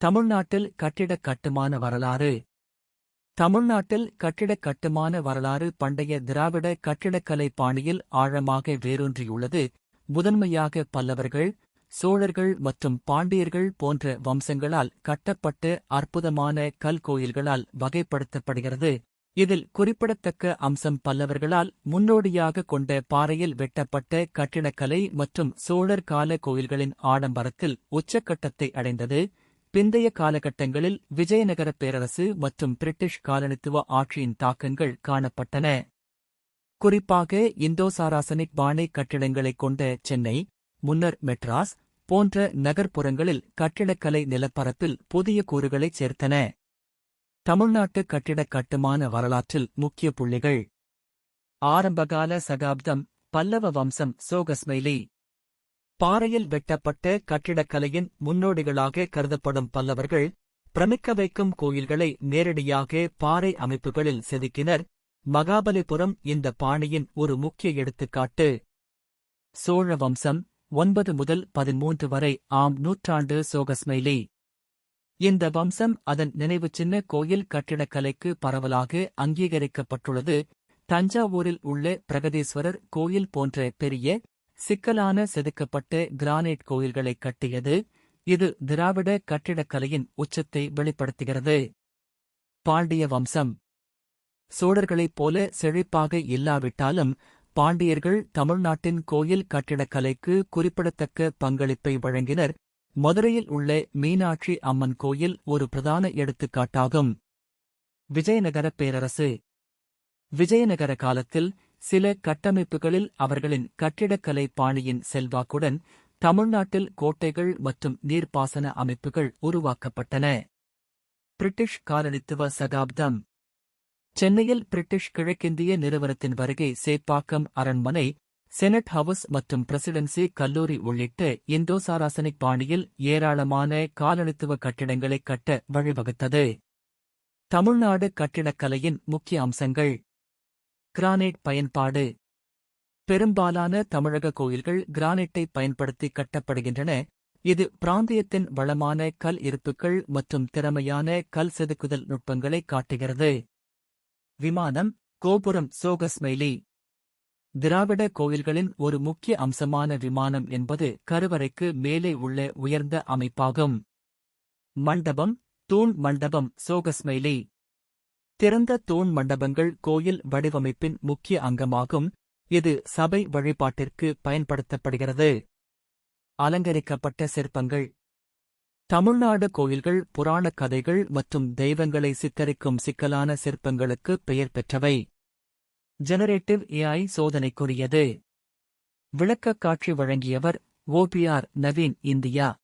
தமிழ்நாட்டில் கட்டிடக் கட்டுமான வரலாறு. தமிழ்நாட்டில் கட்டிடக் கட்டுமான வரலாறு பண்டைய திராவிட கட்டிடக்கலை பாணியில் ஆழமாக வேரூன்றியுள்ளது. முதன்மையாக பல்லவர்கள் சோழர்கள் மற்றும் பாண்டியர்கள் போன்ற வம்சங்களால் கட்டப்பட்டு அற்புதமான கல் கோயில்களால் வகைப்படுத்தப்படுகிறது. இதில் குறிப்பிடத்தக்க அம்சம் பல்லவர்களால் முன்னோடியாக கொண்ட பாறையில் வெட்டப்பட்ட கட்டிடக்கலை மற்றும் சோழர் கால கோயில்களின் ஆடம்பரத்தில் உச்சக்கட்டத்தை அடைந்தது. பிந்தைய காலகட்டங்களில் விஜயநகர பேரரசு மற்றும் பிரிட்டிஷ் காலனித்துவ ஆட்சியின் தாக்கங்கள் காணப்பட்டன. குறிப்பாக இந்தோசாராசனிக் பாணை கட்டிடங்களைக் கொண்ட சென்னை முன்னர் மெட்ராஸ் போன்ற நகர்ப்புறங்களில் கட்டிடக்கலை நிலப்பரப்பில் புதிய கூறுகளைச் சேர்த்தன. தமிழ்நாட்டு கட்டிடக் கட்டுமான வரலாற்றில் முக்கிய புள்ளிகள். ஆரம்பகால சகாப்தம் பல்லவ வம்சம் சோகஸ்மைலி. பாறையில் வெட்டப்பட்ட கட்டிடக்கலையின் முன்னோடிகளாக கருதப்படும் பல்லவர்கள் பிரமிக்க வைக்கும் கோயில்களை நேரடியாக பாறை அமைப்புகளில் செதுக்கினர். மகாபலிபுரம் இந்த பாணியின் ஒரு முக்கிய எடுத்துக்காட்டு. சோழ வம்சம் ஒன்பது முதல் பதிமூன்று வரை ஆம் நூற்றாண்டு சோகஸ்மைலி இந்த வம்சம் அதன் நினைவு சின்ன கோயில் கட்டிடக்கலைக்கு பரவலாக அங்கீகரிக்கப்பட்டுள்ளது. தஞ்சாவூரில் உள்ள பிரகதீஸ்வரர் கோயில் போன்ற பெரிய சிக்கலான செதுக்கப்பட்ட கிரானைட் கோயில்களை கட்டியது. இது திராவிட கட்டிடக்கலையின் உச்சத்தை வெளிப்படுத்துகிறது. பாண்டிய வம்சம். சோழர்களைப் போல செழிப்பாக இல்லாவிட்டாலும் பாண்டியர்கள் தமிழ்நாட்டின் கோயில் கட்டிடக்கலைக்கு குறிப்பிடத்தக்க பங்களிப்பை வழங்கினர். மதுரையில் உள்ள மீனாட்சி அம்மன் கோயில் ஒரு பிரதான எடுத்துக்காட்டாகும். விஜயநகர பேரரசு. விஜயநகர காலத்தில் சில கட்டமைப்புகளில் அவர்களின் கட்டிடக்கலை பாணியின் செல்வாக்குடன் தமிழ்நாட்டில் கோட்டைகள் மற்றும் நீர்ப்பாசன அமைப்புகள் உருவாக்கப்பட்டன. பிரிட்டிஷ் காலனித்துவ சகாப்தம். சென்னையில் பிரிட்டிஷ் கிழக்கிந்திய நிறுவனத்தின் வருகை சேப்பாக்கம் அரண்மனை செனட் ஹவுஸ் மற்றும் பிரசிடென்சி கல்லூரி உள்ளிட்ட இந்தோசாராசனிக் பாணியில் ஏராளமான காலனித்துவ கட்டிடங்களை கட்ட வழிவகுத்தது. தமிழ்நாடு கட்டிடக்கலையின் முக்கிய அம்சங்கள். கிரானைட் பயன்பாடு. பெரும்பாலான தமிழக கோயில்கள் கிரானைட்டை பயன்படுத்தி கட்டப்படுகின்றன. இது பிராந்தியத்தின் வளமான கல் இருப்புகள் மற்றும் திறமையான கல் செதுக்குதல் நுட்பங்களை காட்டுகிறது. விமானம் கோபுரம் சோகஸ்மைலி திராவிட கோயில்களின் ஒரு முக்கிய அம்சமான விமானம் என்பது கருவறைக்கு மேலே உள்ள உயர்ந்த அமைப்பாகும். மண்டபம் தூண் மண்டபம் சோகஸ்மைலி திறந்த தூண் மண்டபங்கள் கோயில் வடிவமைப்பின் முக்கிய அங்கமாகும். இது சபை வழிபாட்டிற்கு பயன்படுத்தப்படுகிறது. அலங்கரிக்கப்பட்ட சிற்பங்கள். தமிழ்நாடு கோயில்கள் புராணக் கதைகள் மற்றும் தெய்வங்களை சித்தரிக்கும் சிக்கலான சிற்பங்களுக்கு பெயர் பெற்றவை. ஜெனரேட்டிவ் ஏஐ சோதனைக்குரியது. விளக்கக் காட்சி வழங்கியவர் ஓபிஆர் நவீன் இந்தியா.